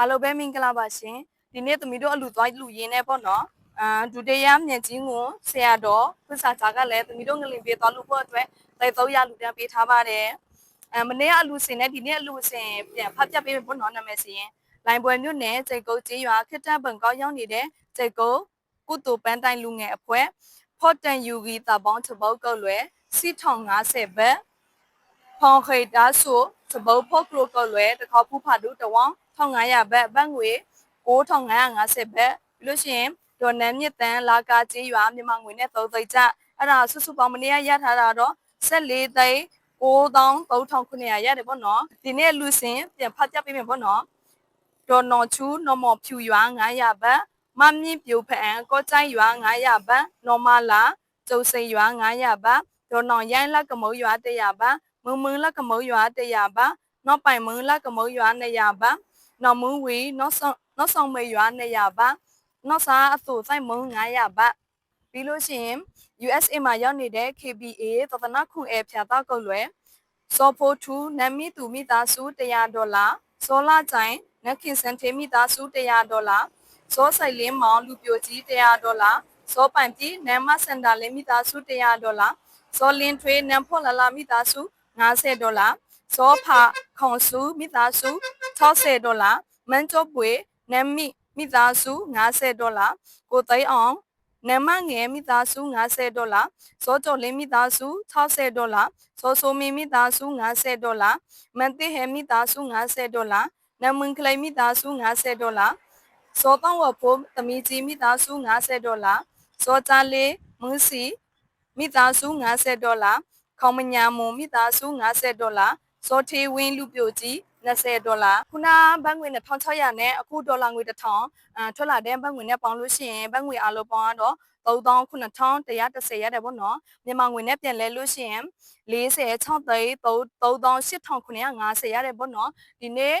အားလုံးပဲမင်္ဂလာပါရှင်ဒီနေ့သမီးတို့အလူသွားလူရင်းနေပေါ့နော်အာဒုတိယမြင့်ကြီးကိုဆရာတော်ဖစ္ဆာချာကလည်းသမီးတို့ငလင်ပြေသွားလူဖို့အတွက်တိုက်သုံးရလူတန်းပေးထားပါတယ်အမနေ့ကအလူစင်နဲ့ဒီနေ့အလူစင်ပြန်ဖတ်ပြပေးမယ်ပေါ့နော်နာမည်စီရင်လိုင်ပွဲမြို့နယ်စိတ်ကုတ်ကြီးရွာခစ်တန်ပံကောက်ရောက်နေတဲ့စိတ်ကုတ်ကုတူပန်းတိုင်လူငယ်အဖွဲ့ဖော့တန်ယူဂီတာပေါင်းချုပ်ပုတ်ကုတ်လွယ်စီထောင်90ဘက်ဖောင်ခေတာဆိုစပုတ်ဖော့ကလိုကုတ်လွယ်တခေါဖူးဖာဒူတဝောင်း 1500ဘက်ဘတ်ငွေ9550ဘက်ပြီးလို့ရှိရင်ဒေါ်နန်းမြစ်တန်လာကာကြီးရွာမြန်မာငွေနဲ့သုံးသိန်းကျအဲ့ဒါစုစုပေါင်းမနေ့ကရထားတာတော့14သိန်း9300ရတယ်ပေါ့နော်ဒီနေ့လူစင်ပြန်ဖတ်ပြပေးမယ်ပေါ့နော်ဒေါ်နော်ချူနော်မော်ဖြူရွာ900ဘက်မမြင့်ပြိုဖအန်ကောချိုင်းရွာ900ဘက်နော်မာလာကျုံစိန်ရွာ900ဘက်ဒေါ်နောင်ရိုင်းလက်ကမုံရွာ100ဘက်မုံမုံလက်ကမုံရွာ100ဘက်နော်ပိုင်မုံလက်ကမုံရွာ200ဘက် နော်မုံဝီနော်ဆောင်နော်ဆောင်မေရွာ200ဘက်နော်စာအသူဆိုင်မုံ900ဘက်ပြီးလို့ရှိရင် USA မှာရောက်နေတဲ့ KBA သဒနာခွန်အဲဖြာတောက်ကုတ်လွယ်စောဖို2နမ်မီတူမိသားစု100ဒေါ်လာစောလာချိုင်နက်ခင်စန်ထေမိသားစု100ဒေါ်လာစောဆိုင်လင်းမောင်လူပြိုကြီး100ဒေါ်လာစောပိုင်ပြည်နမ်မစန်တာလင်းမိသားစု100ဒေါ်လာစောလင်းထွေးနမ်ဖော်လာလာမိသားစု50ဒေါ်လာစောဖာခွန်စုမိသားစု 60ဒေါ်လာမန်ချိုပွေနမ်မီမိသားစု50ဒေါ်လာကိုသိန်းအောင်နမငယ်မိသားစု50ဒေါ်လာစောကျော်လင်းမိသားစု60ဒေါ်လာစောဆိုမီမိသားစု50ဒေါ်လာမန်တိဟဲမိသားစု50ဒေါ်လာနမင်ကလေးမိသားစု50ဒေါ်လာစောတောင်းဝဖို့တမီကြီးမိသားစု50ဒေါ်လာစောချလေးမူစီမိသားစု50ဒေါ်လာခေါမညာမွန်မိသားစု50ဒေါ်လာစောထေးဝင်းလူပြိုကြီး 20ဒေါ်လာခုနဘတ်ငွေ2600နဲ့အခုဒေါ်လာငွေ1000အထွက်လာတဲ့ဘတ်ငွေနဲ့ပေါင်းလို့ရှိရင်ဘတ်ငွေအလုံးပေါင်းတော့39,130ရတယ်ပေါ့နော်မြန်မာငွေနဲ့ပြန်လဲလို့ရှိရင်46သိန်း38,950ရတယ်ပေါ့နော်ဒီနေ့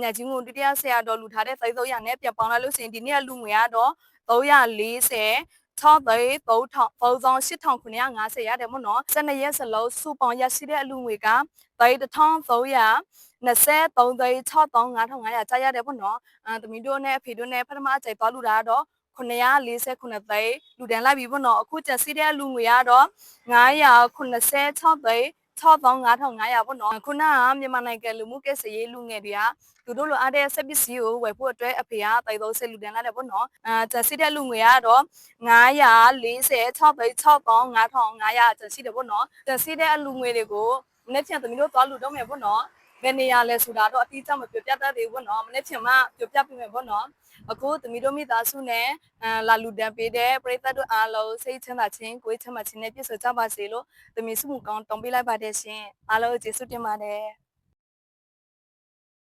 မြတ်ကြီးငုံဒုတိယဆရာတော်လူထားတဲ့သိန်း300နဲ့ပြန်ပေါင်းလိုက်လို့ရှိရင်ဒီနေ့ကလူငွေကတော့340 6သိန်း3850ရတယ်မို့နော်12ရက်စလုံးစုပေါင်းရရှိတဲ့အလူငွေကသိန်း1300 23သိန်း6500ကြာရတယ်ပေါ့နော်အဲသမီးတို့နဲ့အဖေတို့နဲ့ပထမအကြိမ်သွားလူတာကတော့949သိန်းလူတန်းလိုက်ပြီပေါ့နော်အခုကျစီတဲ့လူငွေကတော့986သိန်း6500ပေါ့နော်ခုနကမြန်မာနိုင်ငံလူမှုကစရေးလူငယ်တွေကသူတို့လိုအားတဲ့ဆက်ပစ္စည်းကိုဝယ်ဖို့အတွက်အဖေကတိုက်သုံးဆက်လူတန်းလာတယ်ပေါ့နော်အဲကျစီတဲ့လူငွေကတော့946သိန်း6500ကျစီတယ်ပေါ့နော်ကျစီတဲ့အလူငွေတွေကိုမနေ့ပြန်သမီးတို့သွားလူတော့မယ်ပေါ့နော် ဘယ်နေရာလဲဆိုတာတော့အတိအကျမပြောပြတတ်သေးဘူးပေါ့နော်မနေ့ပြန်မှပြောပြပေးမယ်ပေါ့နော်အခုသမီးတို့မိသားစုနဲ့အဲလာလူတန်းပေးတဲ့ပရိသတ်တို့အားလုံးစိတ်ချမ်းသာခြင်းကိုယ်ချမ်းသာခြင်းနဲ့ပြည့်စုံကြပါစေလို့သမီးစုမှုကောင်းတောင်းပေးလိုက်ပါတယ်ရှင်အားလုံးကျေးဇူးတင်ပါတယ်